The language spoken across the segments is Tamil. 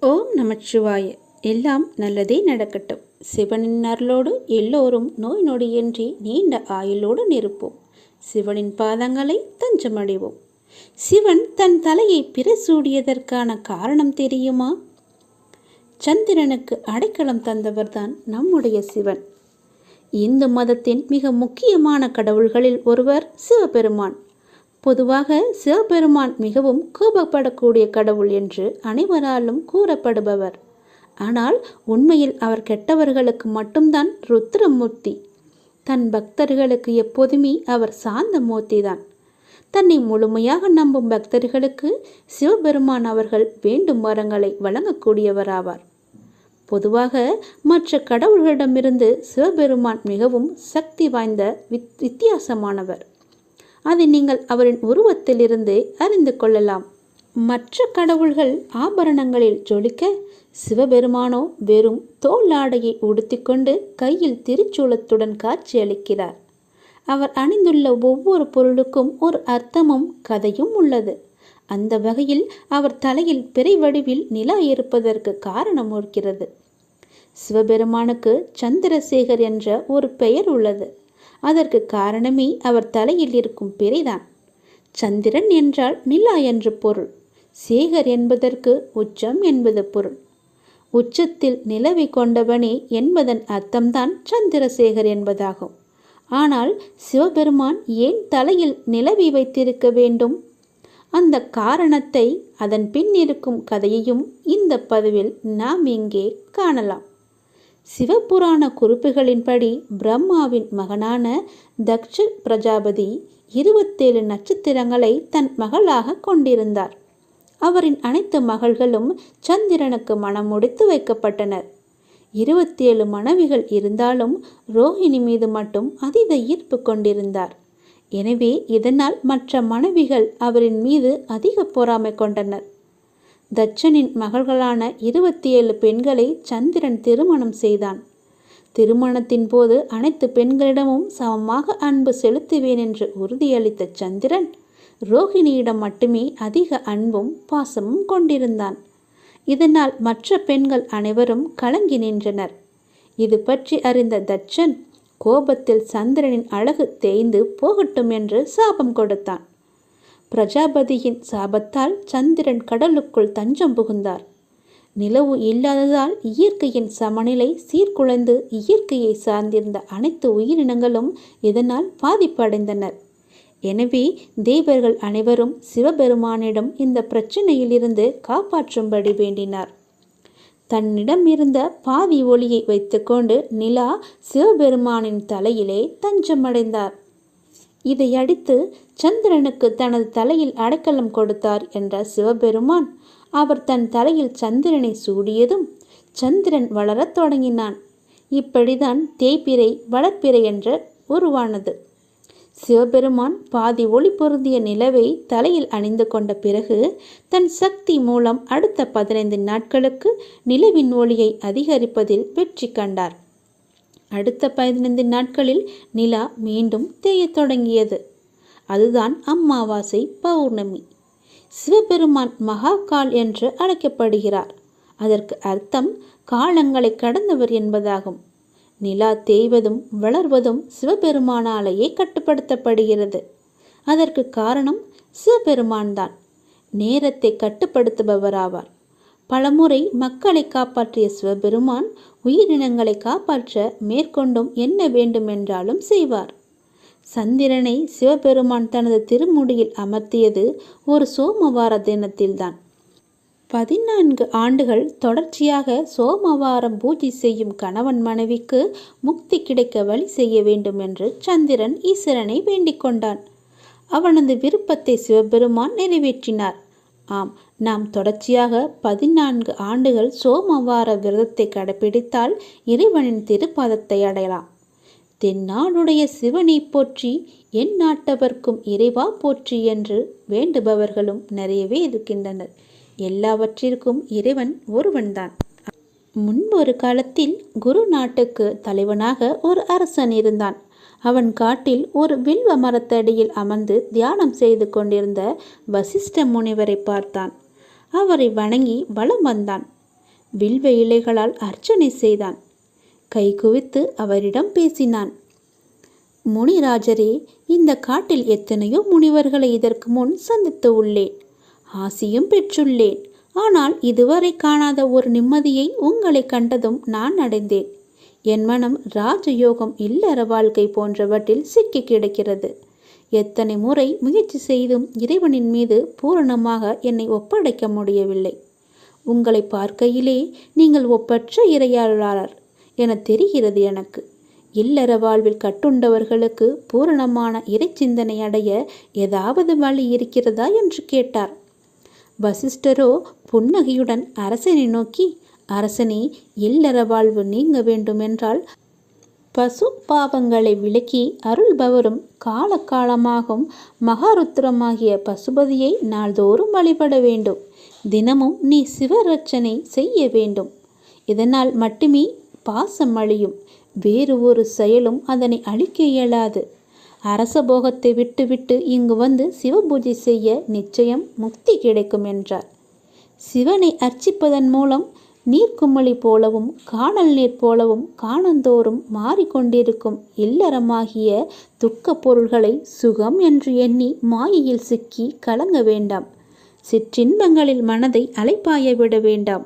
ஓம் நமச்சிவாய. எல்லாம் நல்லதே நடக்கட்டும். சிவனின் அருளோடு எல்லோரும் நோய் நொடியின்றி நீண்ட ஆயுளோடு நிற்போம். சிவனின் பாதங்களை தஞ்சமடைவோம். சிவன் தன் தலையை பிரசூடியதற்கான காரணம் தெரியுமா? சந்திரனுக்கு அடைக்கலம் தந்தவர்தான் நம்முடைய சிவன். இந்து மதத்தின் மிக முக்கியமான கடவுள்களில் ஒருவர் சிவபெருமான். பொதுவாக சிவபெருமான் மிகவும் கோபப்படக்கூடிய கடவுள் என்று அனைவராலும் கூறப்படுபவர். ஆனால் உண்மையில் அவர் கெட்டவர்களுக்கு மட்டும்தான் ருத்ரமூர்த்தி. தன் பக்தர்களுக்கு எப்போதுமே அவர் சாந்த மூர்த்தி தான் தன்னை முழுமையாக நம்பும் பக்தர்களுக்கு சிவபெருமான் அவர்கள் வேண்டும் வரங்களை வழங்கக்கூடியவராவார். பொதுவாக மற்ற கடவுள்களிடமிருந்து சிவபெருமான் மிகவும் சக்தி வாய்ந்த வித் வித்தியாசமானவர். அதை நீங்கள் அவரின் உருவத்திலிருந்து அறிந்து கொள்ளலாம். மற்ற கடவுள்கள் ஆபரணங்களில் ஜொலிக்க சிவபெருமானோ வெறும் தோல் ஆடையை உடுத்திக்கொண்டு கையில் திருச்சூலத்துடன் காட்சியளிக்கிறார் அவர் அணிந்துள்ள ஒவ்வொரு பொருளுக்கும் ஒரு அர்த்தமும் கதையும் உள்ளது. அந்த வகையில் அவர் தலையில் பிறை வடிவில் நிலா இருப்பதற்கு காரணம் இருக்கிறது சிவபெருமானுக்கு சந்திரசேகர் என்ற ஒரு பெயர் உள்ளது. அதற்கு காரணமே அவர் தலையில் இருக்கும் பிறைதான். சந்திரன் என்றால் நிலா என்று பொருள். சேகர் என்பதற்கு உச்சம் என்பது பொருள். உச்சத்தில் நிலவி கொண்டவனே என்பதன் அர்த்தம்தான் சந்திரசேகர் என்பதாகும். ஆனால் சிவபெருமான் ஏன் தலையில் நிலவி வைத்திருக்க வேண்டும்? அந்த காரணத்தை அதன் பின் இருக்கும் கதையையும் இந்த பதிவில் நாம் இங்கே காணலாம். சிவபுராண குறிப்புகளின்படி பிரம்மாவின் மகனான தக்ஷ பிரஜாபதி இருபத்தேழு நட்சத்திரங்களை தன் மகளாக கொண்டிருந்தார். அவரின் அனைத்து மகள்களும் சந்திரனுக்கு மனம் முடித்து வைக்கப்பட்டனர். இருபத்தேழு மனைவிகள் இருந்தாலும் ரோஹிணி மீது மட்டும் அதீத ஈர்ப்பு கொண்டிருந்தார். எனவே இதனால் மற்ற மனைவிகள் அவரின் மீது அதிக பொறாமை கொண்டனர். தட்சனின் மகள்களான இருபத்தி ஏழு பெண்களை சந்திரன் திருமணம் செய்தான். திருமணத்தின் போது அனைத்து பெண்களிடமும் சமமாக அன்பு செலுத்துவேன் என்று உறுதியளித்த சந்திரன் ரோஹிணியிடம் மட்டுமே அதிக அன்பும் பாசமும் கொண்டிருந்தான். இதனால் மற்ற பெண்கள் அனைவரும் கலங்கி நின்றனர். இது பற்றி அறிந்த தட்சன் கோபத்தில் சந்திரனின் அழகு தேய்ந்து போகட்டும் என்று சாபம் கொடுத்தான். பிரஜாபதியின் சாபத்தால் சந்திரன் கடலுக்குள் தஞ்சம் புகுந்தார். நிலவு இல்லாததால் இயற்கையின் சமநிலை சீர்குலைந்து இயற்கையை சார்ந்திருந்த அனைத்து உயிரினங்களும் இதனால் பாதிப்படைந்தனர். எனவே தேவர்கள் அனைவரும் சிவபெருமானிடம் இந்த பிரச்சனையிலிருந்து காப்பாற்றும்படி வேண்டினார். தன்னிடம் இருந்த பாதி ஒளியை வைத்துக்கொண்டு நிலா சிவபெருமானின் தலையிலே தஞ்சமடைந்தார். இதையடித்து சந்திரனுக்கு தனது தலையில் அடைக்கலம் கொடுத்தார் என்ற சிவபெருமான். அவர் தன் தலையில் சந்திரனை சூடியதும் சந்திரன் வளரத் தொடங்கினான். இப்படிதான் தேய்பிறை வளர்ப்பிறை என்ற உருவானது. சிவபெருமான் பாதி ஒளி பொருந்திய நிலவை தலையில் அணிந்து கொண்ட பிறகு தன் சக்தி மூலம் அடுத்த பதினைந்து நாட்களுக்கு நிலவின் ஒளியை அதிகரிப்பதில் வெற்றி கண்டார். அடுத்த பதினைந்து நாட்களில் நிலா மீண்டும் தேயத் தொடங்கியது. அதுதான் அம்மாவாசை பௌர்ணமி. சிவபெருமான் மகாகால் என்று அழைக்கப்படுகிறார். அதற்கு அர்த்தம் காலங்களை கடந்தவர் என்பதாகும். நிலா தேய்வதும் வளர்வதும் சிவபெருமானாலேயே கட்டுப்படுத்தப்படுகிறது. அதற்கு காரணம் சிவபெருமான் தான் நேரத்தை கட்டுப்படுத்துபவராவார். பலமுறை மக்களை காப்பாற்றிய சிவபெருமான் உயிரினங்களை காப்பாற்ற மேற்கொண்டும் என்ன வேண்டுமென்றாலும் செய்வார். சந்திரனை சிவபெருமான் தனது திருமுடியில் அமர்த்தியது ஒரு சோமவார தினத்தில்தான். பதினான்கு ஆண்டுகள் தொடர்ச்சியாக சோமவாரம் பூஜை செய்யும் கணவன் மனைவிக்கு முக்தி கிடைக்க வழி செய்ய வேண்டும் என்று சந்திரன் ஈஸ்வரனை வேண்டிக் கொண்டான். அவனது விருப்பத்தை சிவபெருமான் நிறைவேற்றினார். ஆம் நாம் தொடர்ச்சியாக பதினான்கு ஆண்டுகள் சோமவார விரதத்தை கடைபிடித்தால் இறைவனின் திருப்பாதத்தை அடையலாம். தென்னாடுடைய சிவனை போற்றி என் நாட்டவர்க்கும் இறைவா போற்றி என்று வேண்டுபவர்களும் நிறையவே இருக்கின்றனர். எல்லாவற்றிற்கும் இறைவன் ஒருவன்தான். முன்பொரு காலத்தில் குரு நாட்டுக்கு தலைவனாக ஒரு அரசன் இருந்தான். அவன் காட்டில் ஒரு வில்வ மரத்தடியில் அமர்ந்து தியானம் செய்து கொண்டிருந்த வசிஷ்ட முனிவரை பார்த்தான். அவரை வணங்கி வலம் வந்தான். வில்வ இலைகளால் அர்ச்சனை செய்தான். கை குவித்து அவரிடம் பேசினான். முனிராஜரே இந்த காட்டில் எத்தனையோ முனிவர்களை இதற்கு முன் சந்தித்து உள்ளேன். ஆசியும் பெற்றுள்ளேன். ஆனால் இதுவரை காணாத ஒரு நிம்மதியை உங்களை கண்டதும் நான் அடைந்தேன். என் மனம் ராஜயோகம் இல்லற வாழ்க்கை போன்றவற்றில் சிக்கி கிடக்கிறது. எத்தனை முறை முயற்சி செய்தும் இறைவனின் மீது பூரணமாக என்னை ஒப்படைக்க முடியவில்லை. உங்களை பார்க்கையிலே நீங்கள் ஒப்பற்ற இறையாளர் என தெரிகிறது எனக்கு. இல்லற வாழ்வில் கட்டுண்டவர்களுக்கு பூரணமான இறை சிந்தனை அடைய ஏதாவது வழி இருக்கிறதா என்று கேட்டார். வசிஷ்டரோ புன்னகையுடன் அரசனை நோக்கி அரசனே இல்லற வாழ்வு நீங்க வேண்டுமென்றால் பசு பாவங்களை விளக்கி அருள்பவரும் காலகாலமாகும் மகாருத்திரமாகிய பசுபதியை நாள்தோறும் வழிபட வேண்டும். தினமும் நீ சிவரட்சனை செய்ய வேண்டும். இதனால் மட்டுமே பாசம் அழியும். வேறு ஒரு செயலும் அதனை அழிக்க இயலாது. அரச போகத்தை விட்டுவிட்டு இங்கு வந்து சிவபூஜை செய்ய நிச்சயம் முக்தி கிடைக்கும் என்றார். சிவனை அர்ச்சிப்பதன் மூலம் நீர்க்குமிழி போலவும் காணல் நீர் போலவும் காணந்தோறும் மாறிக்கொண்டிருக்கும் இல்லறமாகிய துக்கப் பொருள்களை சுகம் என்று எண்ணி மாயையில் சிக்கி கலங்க வேண்டாம். சிற்றின்பங்களில் மனதை அலைப்பாய விட வேண்டாம்.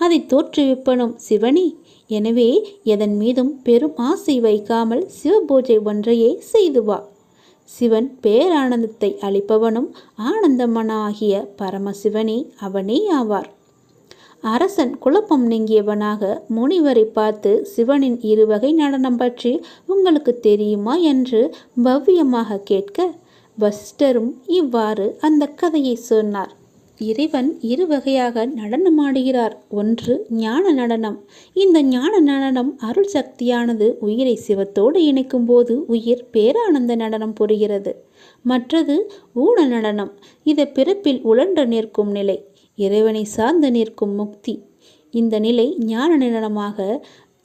அதை தோற்றுவிப்பனும் சிவனே. எனவே எதன் மீதும் பெரும் ஆசை வைக்காமல் சிவபூஜை ஒன்றையே செய்து வா. சிவன் பேரானந்தத்தை அளிப்பவனும் ஆனந்தமனாகிய பரமசிவனே அவனே ஆவார். அரசன் குழப்பம் நீங்கியவனாக முனிவரை பார்த்து சிவனின் இருவகை நடனம் பற்றி உங்களுக்கு தெரியுமா? என்று பவ்யமாக கேட்க வசிஷ்டரும் இவ்வாறு அந்த கதையை சொன்னார். இறைவன் இரு வகையாக நடனமாடுகிறார். ஒன்று ஞான நடனம். இந்த ஞான நடனம் அருள் சக்தியானது உயிரை சிவத்தோடு இணைக்கும் போது உயிர் பேரானந்த நடனம் புரிகிறது. மற்றது ஊன நடனம். இது பிறப்பில் உழன்று நிற்கும் நிலை. இறைவனை சார்ந்து நிற்கும் முக்தி. இந்த நிலை ஞான நடனமாக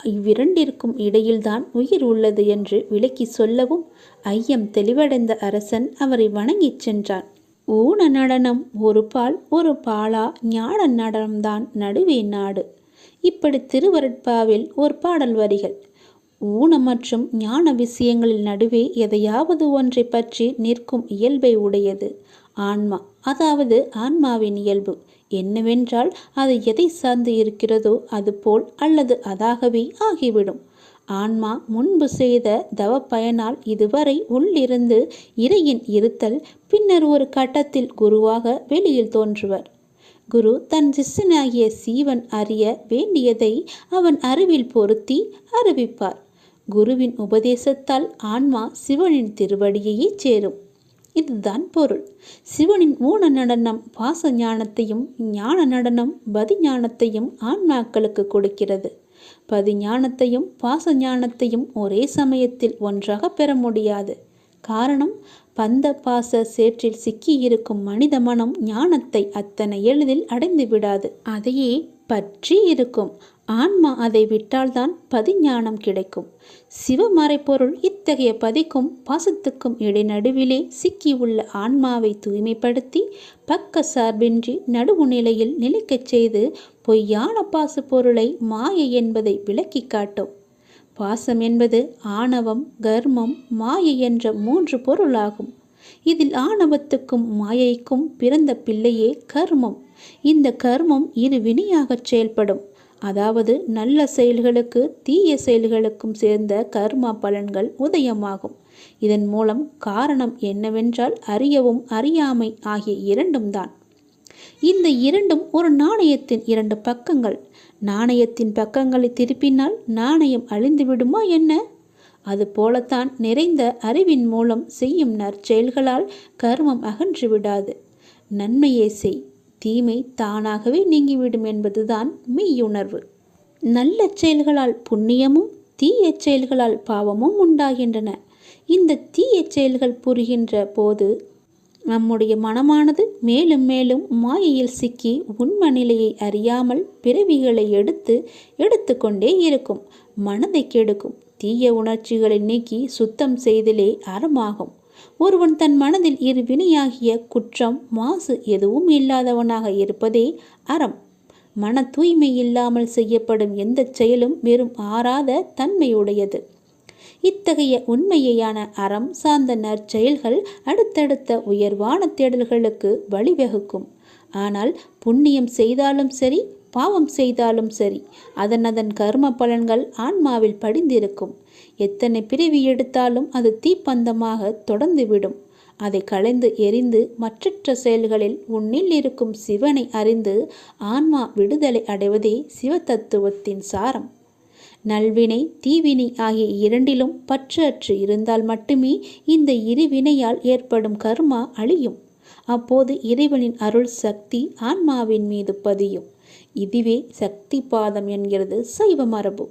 இவ்விரண்டிற்கும் இடையில்தான் உயிர் உள்ளது என்று விளக்கி சொல்லவும் ஐயம் தெளிவடைந்த அரசன் அவரை வணங்கிச் சென்றான். ஊன நடனம் ஒரு பால் ஒரு பாலா ஞான நடனம்தான் நடுவே நாடு. இப்படி திருவருட்பாவில் ஒரு பாடல் வரிகள். ஊன மற்றும் ஞான விஷயங்களில் நடுவே எதையாவது ஒன்றை பற்றி நிற்கும் இயல்பை உடையது. ஆன்மா. அதாவது ஆன்மாவின் இயல்பு. என்னவென்றால் அது எதை சார்ந்து இருக்கிறதோ அதுபோல் அல்லது அதாகவே ஆகிவிடும். ஆன்மா முன்பு செய்த தவ பயனால் இதுவரை உள்ளிருந்து இறையின் இருத்தல் பின்னர் ஒரு கட்டத்தில் குருவாக வெளியில் தோன்றுவர். குரு தன் சிஷ்யனாகிய சீவன் அறிய வேண்டியதை அவன் அறிவில் பொருத்தி அறிவிப்பார். குருவின் உபதேசத்தால் ஆன்மா சிவனின் திருவடியையே சேரும். இதுதான் பொருள். சிவனின் ஊன நடனம் பாச ஞானத்தையும் ஞான நடனம் பதி ஞானத்தையும் ஆன்மாக்களுக்கு கொடுக்கிறது. பதி ஞானத்தையும் பாச ஞானத்தையும் ஒரே சமயத்தில் ஒன்றாக பெற முடியாது. காரணம் பந்த பாச சேற்றில் சிக்கியிருக்கும் மனித மனம் ஞானத்தை அத்தனை எளிதில் அடைந்து விடாது அதையே பற்றி இருக்கும் ஆன்மா அதை விட்டால்தான் பதிஞானம் கிடைக்கும். சிவமறைப்பொருள் இத்தகைய பதிக்கும் பாசத்துக்கும் இடைநடுவிலே சிக்கியுள்ள ஆன்மாவை தூய்மைப்படுத்தி பக்க சார்பின்றி நடுவு நிலையில் நிலைக்கச் செய்து பொய்யான பாச பொருளை மாயை என்பதை விளக்கி காட்டும். பாசம் என்பது ஆணவம் கர்மம் மாயை என்ற மூன்று பொருளாகும். இதில் ஆணவத்துக்கும் மாயைக்கும் பிறந்த பிள்ளையே கர்மம். இந்த கர்மம் இரு வினையாகச் செயல்படும். அதாவது நல்ல செயல்களுக்கு தீய செயல்களுக்கும் சேர்ந்த கர்மா பலன்கள் உதயமாகும். இதன் மூலம் காரணம் என்னவென்றால் அறியவும் அறியாமை ஆகிய இரண்டும் தான். இந்த இரண்டும் ஒரு நாணயத்தின் இரண்டு பக்கங்கள். நாணயத்தின் பக்கங்களை திருப்பினால் நாணயம் அழிந்து விடுமா என்ன? அது போலத்தான் நிறைந்த அறிவின் மூலம் செய்யும் நற்செயல்களால் கர்மம் அகன்று விடாது. நன்மையே செய். தீமை தானாகவே நீங்கிவிடும் என்பதுதான் மெய்யுணர்வு. நல்ல செயல்களால் புண்ணியமும் தீய செயல்களால் பாவமும் உண்டாகின்றன. இந்த தீய செயல்கள் புரிகின்ற போது நம்முடைய மனமானது மேலும் மேலும் மாயையில் சிக்கி உண்ம நிலையை அறியாமல் பிறவிகளை எடுத்து எடுத்துக்கொண்டே இருக்கும். மனதை கெடுக்கும். தீய உணர்ச்சிகளை நீக்கி சுத்தம் செய்தலே அறமாகும். ஒருவன் தன் மனதில் இரு வினையாகிய குற்றம் மாசு எதுவும் இல்லாதவனாக இருப்பதே அறம். மன தூய்மை இல்லாமல் செய்யப்படும் எந்த செயலும் வெறும் ஆறாத தன்மையுடையது. இத்தகைய உண்மையான அறம் சார்ந்த நற்செயல்கள் அடுத்தடுத்த உயர்வான தேடல்களுக்கு வழிவகுக்கும். ஆனால் புண்ணியம் செய்தாலும் சரி பாவம் செய்தாலும் சரி அதன் அதன் கர்ம பலன்கள் ஆன்மாவில் படிந்திருக்கும். எத்தனை பிரிவி எடுத்தாலும் அது தீப்பந்தமாக தொடர்ந்துவிடும். அதை களைந்து எரிந்து மற்றற்ற செயல்களில் உன்னில் இருக்கும் சிவனை அறிந்து ஆன்மா விடுதலை அடைவதே சிவதத்துவத்தின் சாரம். நல்வினை தீவினை ஆகிய இரண்டிலும் பற்றற்று இருந்தால் மட்டுமே இந்த இருவினையால் ஏற்படும் கர்மா அழியும். அப்போது இறைவனின் அருள் சக்தி ஆன்மாவின் மீது பதியும். இதுவே சக்தி பாதம் என்கிறது சைவ மரபு.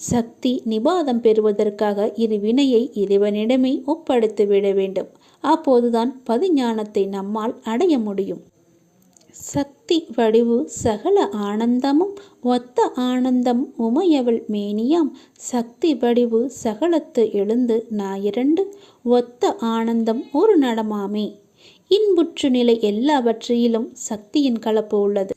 சக்தி நிபாதம் பெறுவதற்காக இரு வினையை இறைவனிடமே ஒப்படைத்து விட வேண்டும். அப்போதுதான் பதிஞானத்தை நம்மால் அடைய முடியும். சக்தி வடிவு சகல ஆனந்தமும் ஒத்த ஆனந்தம் உமையவள் மேனியாம். சக்தி வடிவு சகலத்து எழுந்து ஞாயிரண்டு ஒத்த ஆனந்தம் ஒரு நடமாமே. இன்புற்று நிலை எல்லாவற்றிலும் சக்தியின் கலப்பு உள்ளது.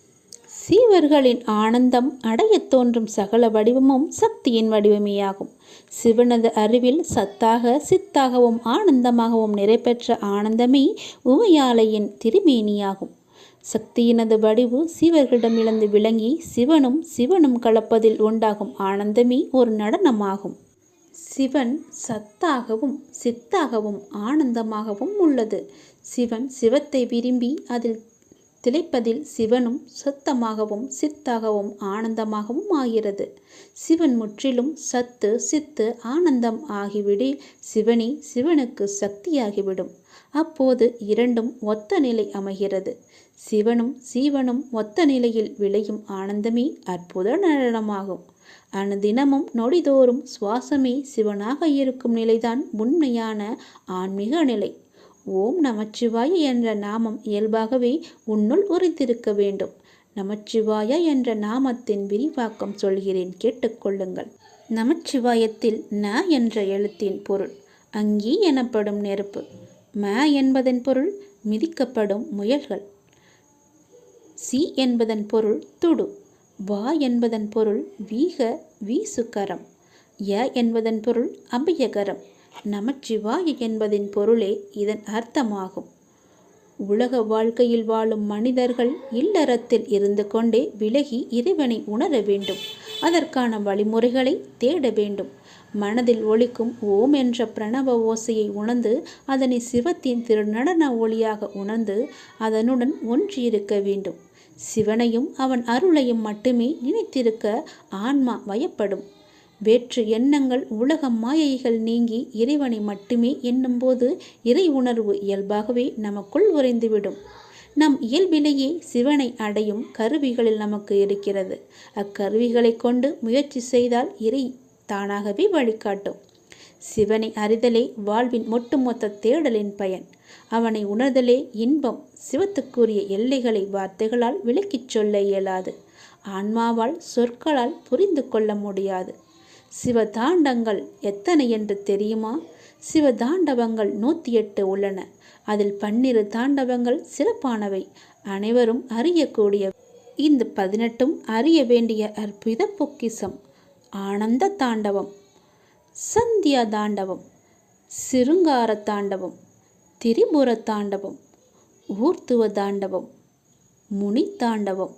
சீவர்களின் ஆனந்தம் அடையத் தோன்றும் சகல வடிவமும் சக்தியின் வடிவமேயாகும். சிவனது அறிவில் சத்தாக சித்தாகவும் ஆனந்தமாகவும் நிறைபெற்ற ஆனந்தமே உமையாலையின் திருமேனியாகும். சக்தியினது வடிவு சீவர்களிடமிருந்து விளங்கி சிவனும் சிவனும் கலப்பதில் உண்டாகும் ஆனந்தமே ஒரு நடனமாகும். சிவன் சத்தாகவும் சித்தாகவும் ஆனந்தமாகவும் உள்ளது. சிவன் சிவத்தை விரும்பி அதில் திளைப்பதில் சிவனும் சத்தமாகவும் சித்தாகவும் ஆனந்தமாகவும் ஆகிறது. சிவன் முற்றிலும் சத்து சித்து ஆனந்தம் ஆகிவிடில் சிவனி சிவனுக்கு சக்தியாகிவிடும். அப்போது இரண்டும் ஒத்த நிலை அமைகிறது. சிவனும் சீவனும் ஒத்த நிலையில் விளையும் ஆனந்தமே அற்புத நடனமாகும். அனுதினமும் நொடிதோறும் சுவாசமே சிவனாக இருக்கும் நிலைதான் உண்மையான ஆன்மீக நிலை. ஓம் நமச்சிவாய என்ற நாமம் இயல்பாகவே உன்னுள் உரைத்திருக்க வேண்டும். நமச்சிவாய என்ற நாமத்தின் விரிவாக்கம் சொல்கிறேன் கேட்டுக்கொள்ளுங்கள். நமச்சிவாயத்தில் ந என்ற எழுத்தின் பொருள் அங்கி எனப்படும் நெருப்பு. ம என்பதன் பொருள் மிதிக்கப்படும் முயல்கள். சி என்பதன் பொருள் துடு. வா என்பதன் பொருள் வீக வீசுகரம். ய என்பதன் பொருள் அபயகரம். நமச்சிவாய என்பதின் பொருளே இதன் அர்த்தமாகும். உலக வாழ்க்கையில் வாழும் மனிதர்கள் இல்லறத்தில் இருந்து கொண்டே விலகி இறைவனை உணர வேண்டும். அதற்கான வழிமுறைகளை தேட வேண்டும். மனதில் ஒழிக்கும் ஓம் என்ற பிரணவ ஓசையை உணர்ந்து அதனை சிவத்தின் திருநடன ஒளியாக உணர்ந்து அதனுடன் ஒன்றியிருக்க வேண்டும். சிவனையும் அவன் அருளையும் மட்டுமே நினைத்திருக்க ஆன்மா வயப்படும். வேற்று எண்ணங்கள் உலக மாயைகள் நீங்கி இறைவனை மட்டுமே எண்ணும்போது இறை உணர்வு இயல்பாகவே நமக்குள் உறைந்துவிடும். நம் இயல்பிலேயே சிவனை அடையும் கருவிகளில் நமக்கு இருக்கிறது. அக்கருவிகளை கொண்டு முயற்சி செய்தால் இறை தானாகவே வழிகாட்டும். சிவனை அறிதலே வாழ்வின் ஒட்டுமொத்த தேடலின் பயன். அவனை உணர்தலே இன்பம் சிவத்துக்குரிய எல்லைகளை வார்த்தைகளால் விளக்கிச் சொல்ல இயலாது. ஆன்மாவால் சொற்களால் புரிந்து கொள்ள முடியாது. சிவதாண்டங்கள் எத்தனை என்று தெரியுமா? சிவதாண்டவங்கள் நூற்றி எட்டு உள்ளன. அதில் பன்னிரு தாண்டவங்கள் சிறப்பானவை. அனைவரும் அறியக்கூடிய இந்த பதினெட்டும் அறிய வேண்டிய அற்புத பொக்கிசம் ஆனந்த தாண்டவம். சந்தியா தாண்டவம். சிருங்கார தாண்டவம். திரிபுர தாண்டவம். ஊர்த்துவ தாண்டவம். முனி தாண்டவம்.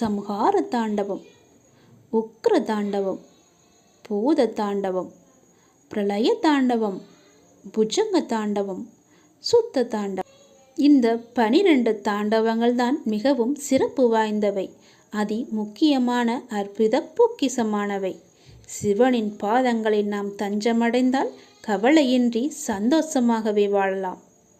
சம்ஹார தாண்டவம். உக்ர தாண்டவம். பூத தாண்டவம் பிரளய தாண்டவம் புஜங்க தாண்டவம் சுத்த தாண்டவம் இந்த பனிரெண்டு தாண்டவங்கள் தான் மிகவும் சிறப்பு வாய்ந்தவை. அதி முக்கியமான அற்புத பொக்கிசமானவை. சிவனின் பாதங்களில் நாம் தஞ்சமடைந்தால் கவலையின்றி சந்தோஷமாகவே வாழலாம்.